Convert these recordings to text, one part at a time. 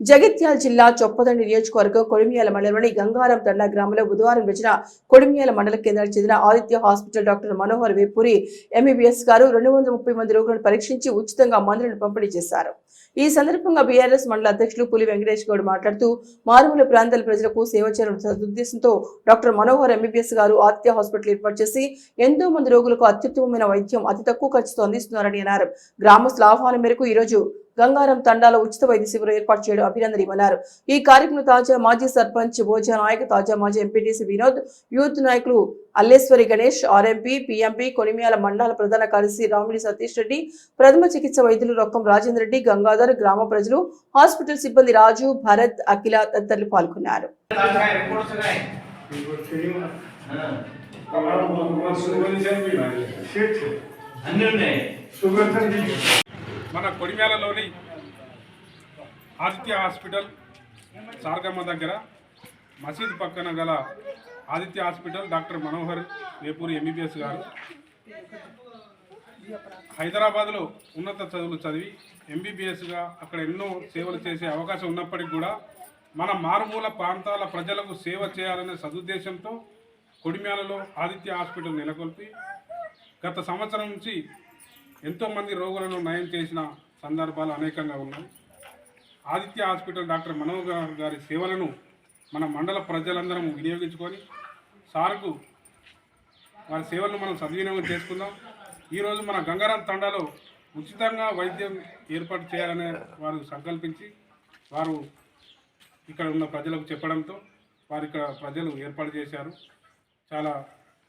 జగిత్యాల జిల్లా చొప్పదండి నియోజకవర్గం కొడిమియాల మండలంలోని గంగారం తండా గ్రామంలో బుధవారం రోజున కొడిమియాల మండల కేంద్రానికి చెందిన Aditya hospital doctor Manohar Vepuri MBBS గారు రెండు వందల ముప్పై మంది రోగులను పరీక్షించి ఉచితంగా మందులను పంపిణీ చేశారు. ఈ సందర్భంగా బీఆర్ఎస్ మండల అధ్యక్షులు పులి వెంకటేష్ గౌడ్ మాట్లాడుతూ మారుమూల ప్రాంతాల ప్రజలకు సేవ చేయడం సదుద్దేశంతో డాక్టర్ మనోహర్ ఎంబీబీఎస్ గారు ఆదిత్య హాస్పిటల్ ఏర్పాటు చేసి ఎంతో మంది రోగులకు అత్యుత్తమమైన వైద్యం అతి తక్కువ ఖర్చుతో అందిస్తున్నారని అన్నారు. గ్రామస్తుల ఆహ్వానం మేరకు ఈ రోజు గంగారం తండాలో ఉచిత వైద్య శిబిరం ఏర్పాటు చేయడం అభినందనీయమన్నారు. ఈ కార్యక్రమం తాజా మాజీ సర్పంచ్ భోజ నాయక్ తాజా మాజీ ఎంపీటీసీ వినోద్ యూత్ నాయకులు అల్లేశ్వరి గణేష్ ఆర్ఎంపీ పీఎంపీ కొనిమియాల మండల ప్రధాన కార్యదర్శి రామిడి సతీష్ రెడ్డి ప్రథమ చికిత్స వైద్యులు రొక్కం రాజేంద్ర రెడ్డి గంగాధర్ గ్రామ ప్రజలు హాస్పిటల్ సిబ్బంది రాజు భరత్ అఖిల తదితరులు పాల్గొన్నారు. అన్నీ ఉన్నాయి. మన కొడిమేలలోని ఆదిత్య హాస్పిటల్ సారగమ్మ దగ్గర మసీద్ పక్కన గల Aditya hospital doctor Manohar Vepuri MBBS గారు. హైదరాబాద్లో ఉన్నత చదువులు చదివి ఎంబీబీఎస్గా అక్కడ ఎన్నో సేవలు చేసే అవకాశం ఉన్నప్పటికీ కూడా మన మారుమూల ప్రాంతాల ప్రజలకు సేవ చేయాలనే సదుద్దేశంతో కొడిమ్యాలలో ఆదిత్య హాస్పిటల్ నెలకొల్పి గత సంవత్సరం నుంచి ఎంతోమంది రోగులను నయం చేసిన సందర్భాలు అనేకంగా ఉన్నాయి. ఆదిత్య హాస్పిటల్ డాక్టర్ మనోహర్ గారి సేవలను మన మండల ప్రజలందరం వినియోగించుకొని సార్కు వారి సేవలను మనం సద్వినియోగం చేసుకుందాం. ఈరోజు మన గంగారాం తండాలో ఉచితంగా వైద్యం ఏర్పాటు చేయాలనే వారు సంకల్పించి వారు ఇక్కడ ఉన్న ప్రజలకు చెప్పడంతో వారు ఇక్కడ ప్రజలు ఏర్పాటు చేశారు. చాలా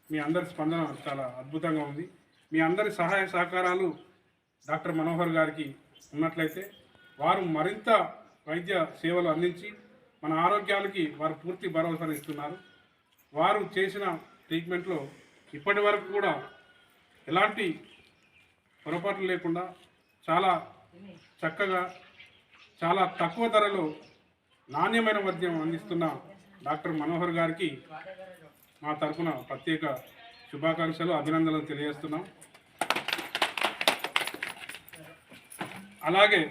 మీ అందరి స్పందన చాలా అద్భుతంగా ఉంది. మీ అందరి సహాయ సహకారాలు డాక్టర్ మనోహర్ గారికి ఉన్నట్లయితే వారు మరింత వైద్య సేవలు అందించి మన ఆరోగ్యానికి వారు పూర్తి భరోసాను ఇస్తున్నారు. వారు చేసిన ట్రీట్మెంట్లో ఇప్పటి వరకు కూడా ఎలాంటి పొరపాట్లు లేకుండా చాలా చక్కగా చాలా తక్కువ ధరలో నాణ్యమైన వైద్యం అందిస్తున్న డాక్టర్ మనోహర్ గారికి మా తరఫున ప్రత్యేక శుభాకాంక్షలు అభినందనలు తెలియజేస్తున్నాం. అలాగే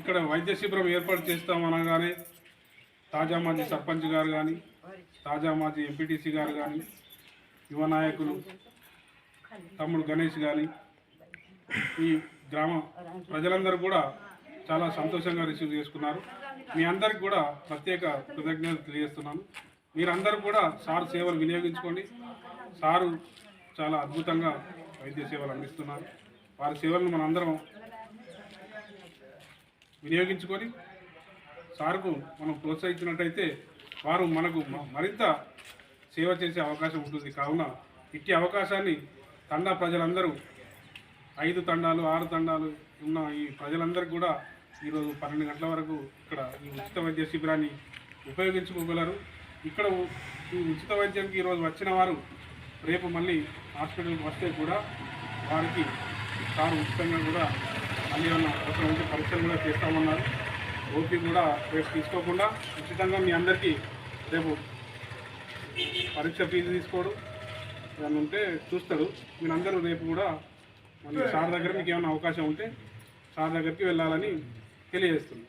ఇక్కడ వైద్య శిబిరం ఏర్పాటు చేస్తామనగానే తాజా మాజీ సర్పంచ్ గారు కానీ తాజా మాజీ ఎంపీటీసీ గారు కానీ యువ నాయకులు తమ్ముడు గణేష్ కానీ ఈ గ్రామ ప్రజలందరూ కూడా చాలా సంతోషంగా రిసీవ్ చేసుకున్నారు. మీ అందరికి కూడా ప్రత్యేక కృతజ్ఞతలు తెలియజేస్తున్నాను. మీరందరూ కూడా సార్ సేవలు వినియోగించుకోండి. సారు చాలా అద్భుతంగా వైద్య సేవలు అందిస్తున్నారు. వారి సేవలను మనందరం వినియోగించుకొని సార్కు మనం ప్రోత్సహించినట్టయితే వారు మనకు మరింత సేవ చేసే అవకాశం ఉంటుంది. కావున ఇట్టి అవకాశాన్ని తండా ప్రజలందరూ ఐదు తండాలు ఆరు తండాలు ఉన్న ఈ ప్రజలందరికీ కూడా ఈరోజు పన్నెండు గంటల వరకు ఇక్కడ ఈ ఉచిత వైద్య శిబిరాన్ని ఉపయోగించుకోగలరు. ఇక్కడ ఉచిత వైద్యానికి ఈరోజు వచ్చిన వారు రేపు మళ్ళీ హాస్పిటల్కి వస్తే కూడా వారికి సార్ ఉచితంగా కూడా మళ్ళీ ఏమన్నా అవసరం ఉంటే పరీక్షలు కూడా చేస్తామన్నారు. ఓపీ కూడా రేపు తీసుకోకుండా ఉచితంగా మీ అందరికీ రేపు పరీక్ష ఫీజు తీసుకోడు. ఏమన్నా ఉంటే చూస్తాడు. మీరందరూ రేపు కూడా మళ్ళీ సార్. దగ్గర మీకు ఏమైనా అవకాశం ఉంటే సార్ దగ్గరికి వెళ్ళాలని తెలియజేస్తుంది